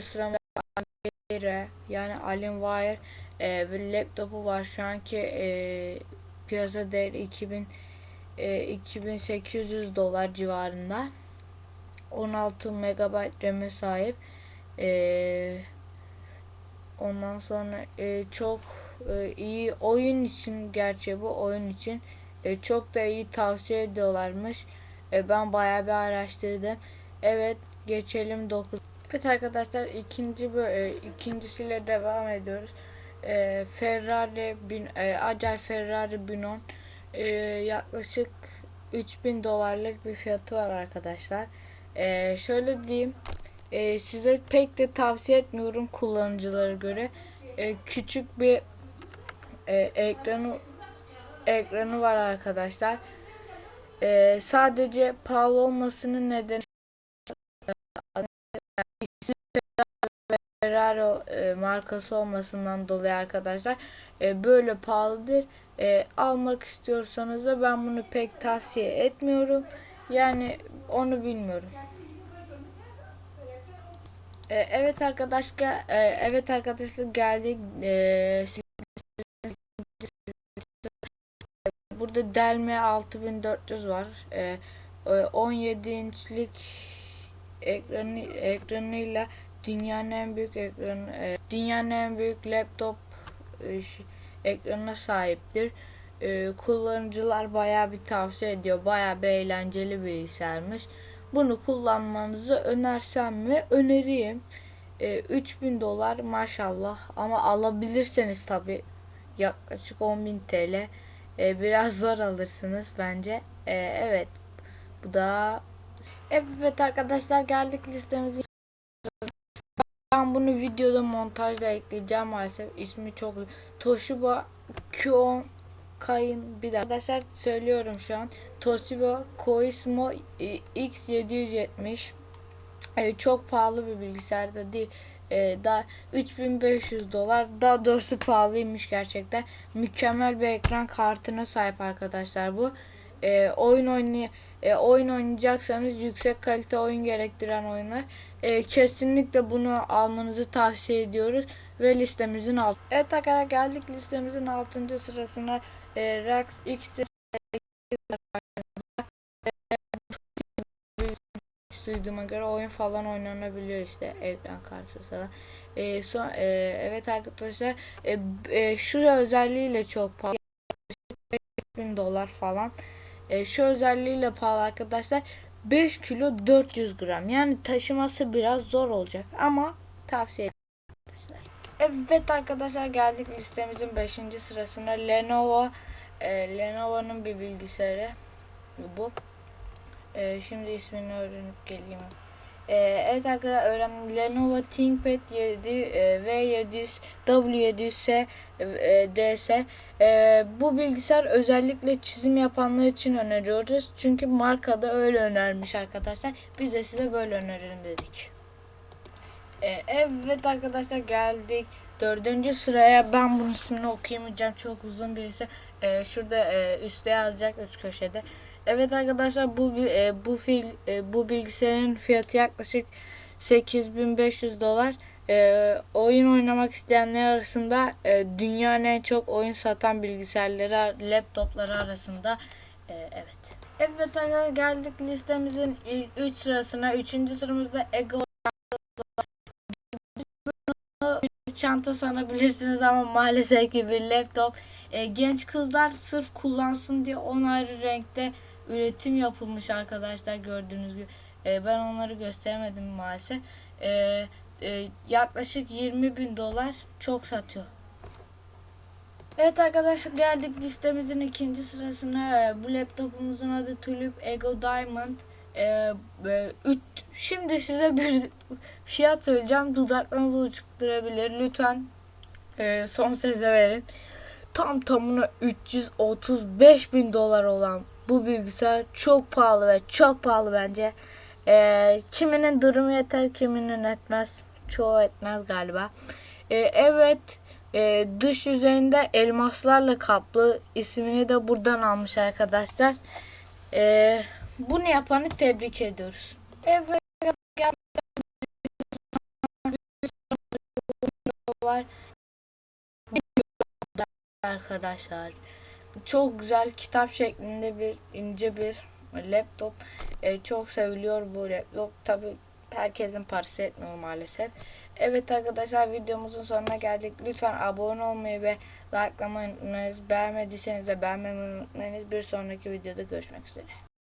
sıramda Alienware yani Alienware e, bir laptopu var şu anki e, piyasa değeri 2000 e, 2800 dolar civarında. 16 megabayt RAM'e sahip. E, ondan sonra e, çok e, iyi oyun için gerçi bu oyun için e, çok da iyi tavsiye ediyorlarmış. E, ben bayağı bir araştırdım. Evet geçelim 9 Evet arkadaşlar ikinci bö- e, ikincisiyle devam ediyoruz. E, Ferrari bin e, Acer Ferrari 1010 e, yaklaşık 3000 dolarlık bir fiyatı var arkadaşlar. E, şöyle diyeyim e, size pek de tavsiye etmiyorum kullanıcılara göre. E, küçük bir e, ekranı ekranı var arkadaşlar. E, sadece pahalı olmasının nedeni Ferrari e, markası olmasından dolayı arkadaşlar e, böyle pahalıdır. E, almak istiyorsanız da ben bunu pek tavsiye etmiyorum. Yani onu bilmiyorum. Evet arkadaşlar, evet arkadaşlar geldik. Burada Delme 6400 var. E, e, 17 inçlik ekranı ekranıyla dünyanın en büyük ekranı e, dünyanın en büyük laptop e, ekranına sahiptir. E, kullanıcılar bayağı bir tavsiye ediyor. Bayağı bir eğlenceli bir bilgisayarmış. Bunu kullanmanızı önersem mi? Öneriyim. E, 3000 dolar maşallah ama alabilirseniz tabi yaklaşık 10.000 TL biraz zor alırsınız bence. Evet bu da Evet arkadaşlar geldik listemize. Ben bunu videoda montajda ekleyeceğim maalesef. İsmi çok Toshiba Q10 Kayın bir dakika. Arkadaşlar söylüyorum şu an. Toshiba Koismo X770 e, çok pahalı bir bilgisayar da değil. E, daha 3500 dolar. Daha doğrusu pahalıymış gerçekten. Mükemmel bir ekran kartına sahip arkadaşlar bu. E, oyun oynay e, oyun oynayacaksanız yüksek kalite oyun gerektiren oyunlar e, kesinlikle bunu almanızı tavsiye ediyoruz ve listemizin alt. Evet arkadaşlar geldik listemizin 6. sırasına e, Rex X duyduğuma göre oyun falan oynanabiliyor işte ekran falan. E, son, e, evet arkadaşlar e, e, şu özelliğiyle çok pahalı 1000 dolar falan. E, şu özelliğiyle pahalı arkadaşlar. 5 kilo 400 gram. Yani taşıması biraz zor olacak ama tavsiye ederim arkadaşlar. Evet arkadaşlar geldik listemizin 5. sırasına Lenovo e, Lenovo'nun bir bilgisayarı bu. E, şimdi ismini öğrenip geleyim. E, evet arkadaşlar öğrendim. Lenovo ThinkPad 7 e, V700 W700S e, DS e, bu bilgisayar özellikle çizim yapanlar için öneriyoruz. Çünkü markada öyle önermiş arkadaşlar. Biz de size böyle önerelim dedik. E, evet arkadaşlar geldik. Dördüncü sıraya ben bunun ismini okuyamayacağım. Çok uzun birisi. E, şurada e, üstte yazacak üst köşede. Evet arkadaşlar bu e, bu fil e, bu bilgisayarın fiyatı yaklaşık 8500 dolar. E, oyun oynamak isteyenler arasında e, dünyanın en çok oyun satan bilgisayarları, laptopları arasında e, evet. Evet arkadaşlar geldik listemizin ilk 3 sırasına. 3. sıramızda Ego çanta sanabilirsiniz ama maalesef ki bir laptop. E, genç kızlar sırf kullansın diye 10 ayrı renkte üretim yapılmış arkadaşlar gördüğünüz gibi. E, ben onları gösteremedim maalesef. E, e, yaklaşık 20 bin dolar çok satıyor. Evet arkadaşlar geldik listemizin ikinci sırasına. E, bu laptopumuzun adı Tulip Ego Diamond. E, e, üç, şimdi size bir fiyat söyleyeceğim. Dudaklarınızı uçukturabilir. Lütfen e, son seze verin. Tam tamına 335 bin dolar olan bu bilgisayar çok pahalı ve çok pahalı bence. E, kiminin durumu yeter, kiminin etmez. Çoğu etmez galiba. E, evet, e, dış yüzeyinde elmaslarla kaplı. ismini de buradan almış arkadaşlar. E, bunu yapanı tebrik ediyoruz. Evet. var. Arkadaşlar çok güzel kitap şeklinde bir ince bir laptop. E, çok seviliyor bu laptop. Tabi herkesin parası etmiyor maalesef. Evet arkadaşlar videomuzun sonuna geldik. Lütfen abone olmayı ve likelamayı unutmayınız. Beğenmediyseniz de beğenmeyi unutmayınız. Bir sonraki videoda görüşmek üzere.